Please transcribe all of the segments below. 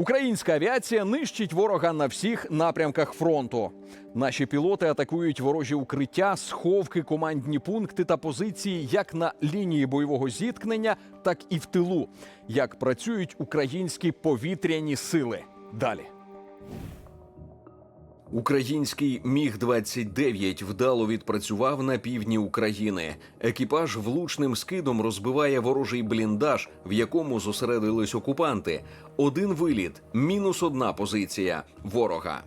Українська авіація нищить ворога на всіх напрямках фронту. Наші пілоти атакують ворожі укриття, сховки, командні пункти та позиції як на лінії бойового зіткнення, так і в тилу. Як працюють українські повітряні сили. Далі. Український міг 29 вдало відпрацював на півдні України. Екіпаж влучним скидом розбиває ворожий бліндаж, в якому зосередились окупанти. Один виліт, мінус одна позиція ворога.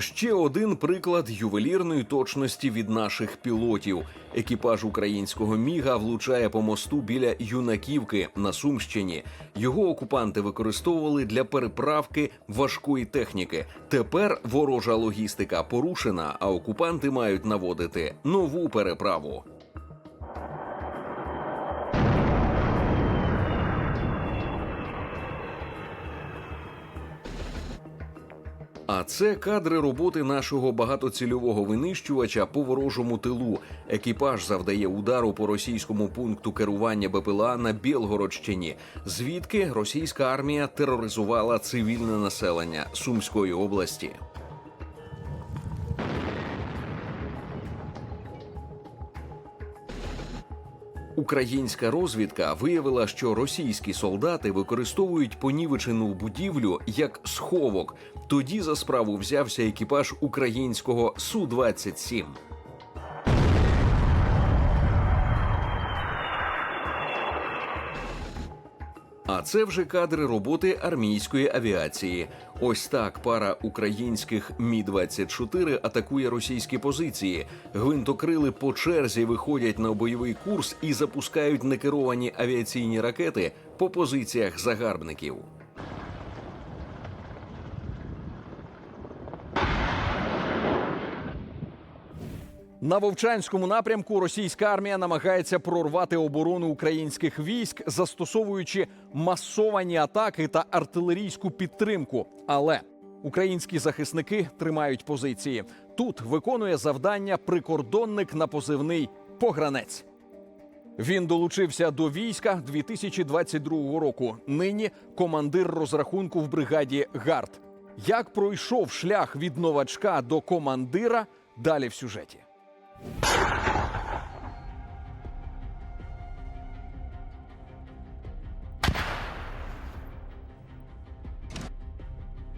Ще один приклад ювелірної точності від наших пілотів. Екіпаж українського міга влучає по мосту біля юнаківки на Сумщині. Його окупанти використовували для переправки важкої техніки. Тепер ворожа логістика порушена, а окупанти мають наводити нову переправу. А це кадри роботи нашого багатоцільового винищувача по ворожому тилу. Екіпаж завдає удару по російському пункту керування БПЛА на Білгородщині, звідки російська армія тероризувала цивільне населення Сумської області. Українська розвідка виявила, що російські солдати використовують понівечену будівлю як сховок. Тоді за справу взявся екіпаж українського су 27 Це вже кадри роботи армійської авіації. Ось так пара українських мі 24 атакує російські позиції. Гвинтокрили по черзі виходять на бойовий курс і запускають некеровані авіаційні ракети по позиціях загарбників. На Вовчанському напрямку російська армія намагається прорвати оборону українських військ, застосовуючи масовані атаки та артилерійську підтримку. Але українські захисники тримають позиції. Тут виконує завдання прикордонник на позивний погранець. Він долучився до війська 2022 року. Нині командир розрахунку в бригаді ГАРД. Як пройшов шлях від новачка до командира? Далі в сюжеті.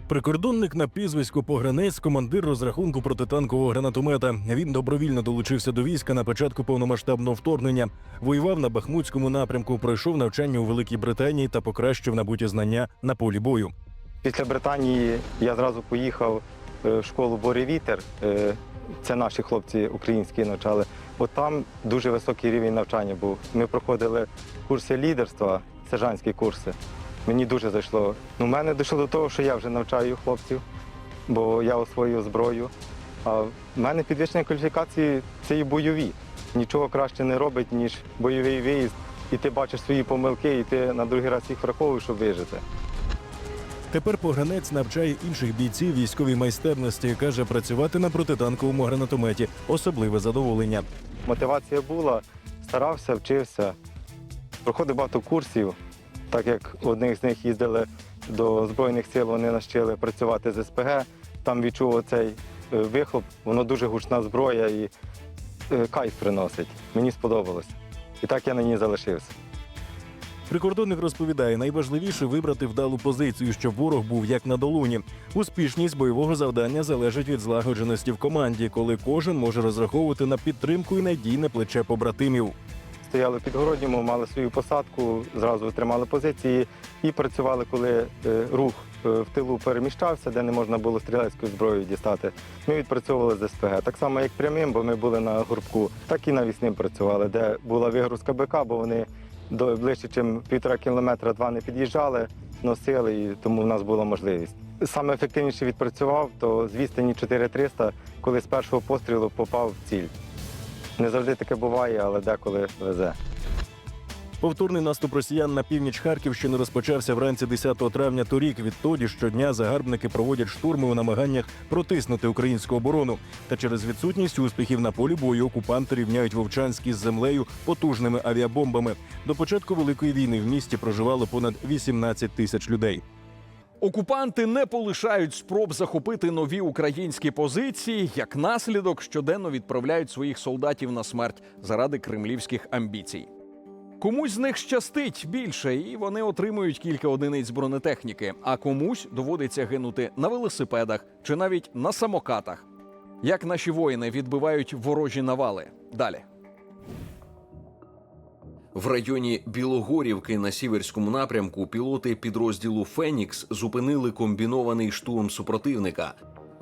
Прикордонник на прізвисько Погранець, командир розрахунку протитанкового гранатомета. Він добровільно долучився до війська на початку повномасштабного вторгнення. Воював на Бахмутському напрямку, пройшов навчання у Великій Британії та покращив набуті знання на полі бою. Після Британії я зразу поїхав е, в школу Борі Вітер. Е, Це наші хлопці українські навчали. От там дуже високий рівень навчання був. Ми проходили курси лідерства, сержантські курси. Мені дуже зайшло. Ну, мене дійшло до того, що я вже навчаю хлопців, бо я освоїв зброю. А в мене підвищення кваліфікації це і бойові. Нічого краще не робить, ніж бойовий виїзд. І ти бачиш свої помилки, і ти на другий раз їх враховуєш, щоб вижити. Тепер погранець навчає інших бійців військовій майстерності. каже, працювати на протитанковому гранатометі особливе задоволення. Мотивація була, старався, вчився. Проходив багато курсів, так як одних з них їздили до Збройних сил, вони нас вчили працювати з СПГ. Там відчув оцей е, вихлоп, воно дуже гучна зброя і е, кайф приносить. Мені сподобалось. І так я на ній залишився. Прикордонник розповідає, найважливіше вибрати вдалу позицію, щоб ворог був як на долоні. Успішність бойового завдання залежить від злагодженості в команді, коли кожен може розраховувати на підтримку і надійне плече побратимів. Стояли в підгородньому, мали свою посадку, зразу тримали позиції і працювали, коли е, рух е, в тилу переміщався, де не можна було стрілецькою зброєю дістати. Ми відпрацьовували з СПГ. Так само, як прямим, бо ми були на гурбку, так і навісним працювали, де була вигрузка БК, бо вони до ближче, ніж півтора кілометра два не під'їжджали, носили, і тому в нас була можливість. Саме ефективніше відпрацював, то з відстані 4300, коли з першого пострілу попав в ціль. Не завжди таке буває, але деколи везе. Повторний наступ росіян на північ Харківщини розпочався вранці 10 травня торік. Відтоді щодня загарбники проводять штурми у намаганнях протиснути українську оборону. Та через відсутність успіхів на полі бою окупанти рівняють Вовчанський з землею потужними авіабомбами. До початку великої війни в місті проживало понад 18 тисяч людей. Окупанти не полишають спроб захопити нові українські позиції. Як наслідок, щоденно відправляють своїх солдатів на смерть заради кремлівських амбіцій. Комусь з них щастить більше, і вони отримують кілька одиниць бронетехніки, а комусь доводиться гинути на велосипедах чи навіть на самокатах. Як наші воїни відбивають ворожі навали? Далі. В районі Білогорівки на сіверському напрямку пілоти підрозділу Фенікс зупинили комбінований штурм супротивника.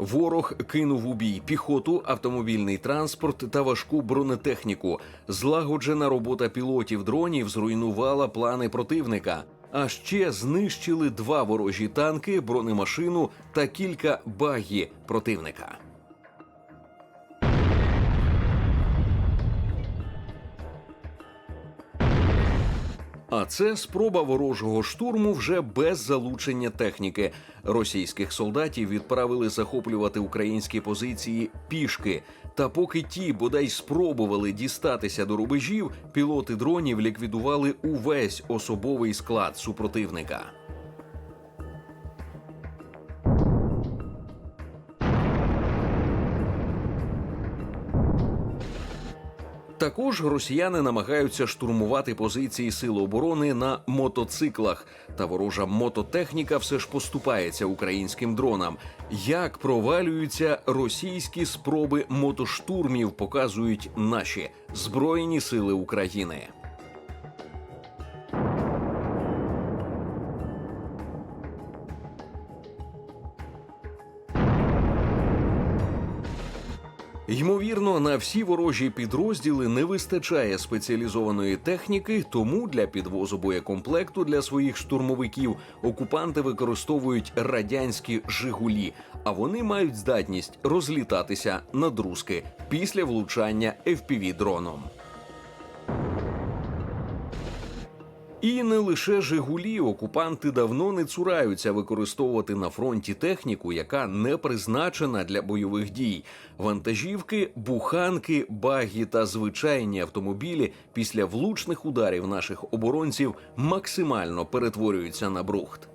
Ворог кинув у бій піхоту, автомобільний транспорт та важку бронетехніку. Злагоджена робота пілотів дронів зруйнувала плани противника. А ще знищили два ворожі танки, бронемашину та кілька багі противника. А це спроба ворожого штурму вже без залучення техніки. Російських солдатів відправили захоплювати українські позиції пішки. Та поки ті бодай спробували дістатися до рубежів, пілоти дронів ліквідували увесь особовий склад супротивника. Також росіяни намагаються штурмувати позиції сил оборони на мотоциклах. Та ворожа мототехніка все ж поступається українським дронам. Як провалюються російські спроби мотоштурмів, показують наші збройні сили України. Ймовірно, на всі ворожі підрозділи не вистачає спеціалізованої техніки, тому для підвозу боєкомплекту для своїх штурмовиків окупанти використовують радянські Жигулі, а вони мають здатність розлітатися на друзки після влучання fpv дроном. І не лише Жигулі окупанти давно не цураються використовувати на фронті техніку, яка не призначена для бойових дій. Вантажівки, буханки, багі та звичайні автомобілі після влучних ударів наших оборонців максимально перетворюються на брухт.